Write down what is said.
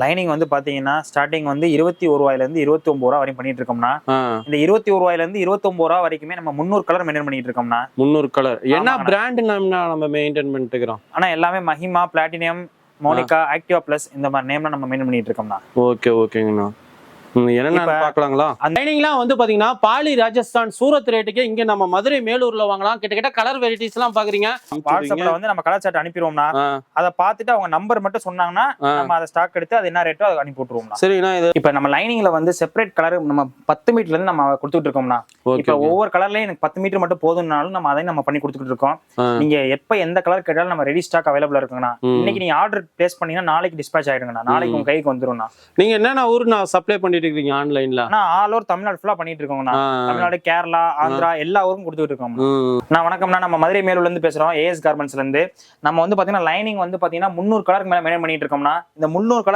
Lining வந்து பாத்தீங்கன்னா starting வந்து இருபத்தி ஒரு ரூபாயில இருந்து இருபத்தி ஒன்பது ரூபா வரையும் பண்ணிட்டு இருக்கோம்னா இந்த இருபத்தி ஒரு ரூபாயில இருந்து இருபத்தி ஒன்பது ரூபா வரைக்குமே நம்ம முந்நூறு கலர் மெயின்டைன் பண்ணிட்டு இருக்கோம்னா முந்நூறு கலர் என்ன. பிராண்ட் நம்ம நம்ம மெயின்டைன் பண்ணிட்டு இருக்கிறோம் ஆனா எல்லாமே Mahima platinum Monica Activa plus இந்த மாதிரி நேம்ல நம்ம மெயின்டைன் பண்ணிட்டு இருக்கோம்னா. ஓகே ஓகேங்கண்ணா. என்னென்ன பார்க்கலாங்களா லைனிங்லாம் வந்து பாத்தீங்கன்னா பாலி ராஜஸ்தான் சூரத் ரேட்டுக்கு இங்க நம்ம மதுரை மேலூர்ல வாங்கலாம். கிட்டத்தட்ட கலர் வெரைட்டிஸ் எல்லாம் பாக்குறீங்க வாட்ஸ்அப்ல வந்து நம்ம கலர் சார்ட் அனுப்பிடுவோம்னா அதை பார்த்துட்டு அவங்க நம்பர் மட்டும் சொன்னாங்கன்னா. நம்ம அதை ஸ்டாக் எடுத்து அது என்ன ரேட்டோ அதை அனுப்பி இது இப்ப நம்ம லைனிங்ல வந்து செப்பரேட் கலர் நம்ம பத்து மீட்டர்ல இருந்து நம்ம கொடுத்துட்டு இருக்கோம்னா இப்ப ஒவ்வொரு கலர்லயும் எனக்கு பத்து மீட்டர் மட்டும் போதும்னாலும் நம்ம அதையும் நம்ம பண்ணி கொடுத்துட்டு இருக்கோம். ஆ. நீங்க எப்ப எந்த கலர் கேட்டாலும் நம்ம ரெடி ஸ்டாக் அவைலபிள் இருக்குங்கண்ணா. இன்னைக்கு நீங்க ஆர்டர் பிளேஸ் பண்ணீங்கன்னா நாளைக்கு டிஸ்பேச் ஆயிடுங்கண்ணா. நாளைக்கு கைக்கு வந்துரும்ண்ணா. நீங்க என்னென்ன ஊர் நான் சப்ளை பண்ணிட்டு இருக்கீங்க ஆன்லைன்ல? ஆனா ஆல் ஓவர் தமிழ்நாடு ஃபுல்லா பண்ணிட்டு இருக்கோங்கண்ணா தமிழ்நாடு கேரளா ஆந்திரா எல்லா ஊருக்கும் கொடுத்துட்டு இருக்கோம் நான் வணக்கம்ண்ணா. நம்ம மதுரை மேலூர்ல இருந்து பேசுறோம் ஏஎஸ் கார்மெண்ட்ஸ்ல இருந்து. நம்ம வந்து பாத்தீங்கன்னா லைனிங் வந்து பாத்தீங்கன்னா முந்நூறு கலருக்கு மேல மெயின்டைன் பண்ணிட்டு இருக்கோம்னா இந்த முந்நூறு கலர்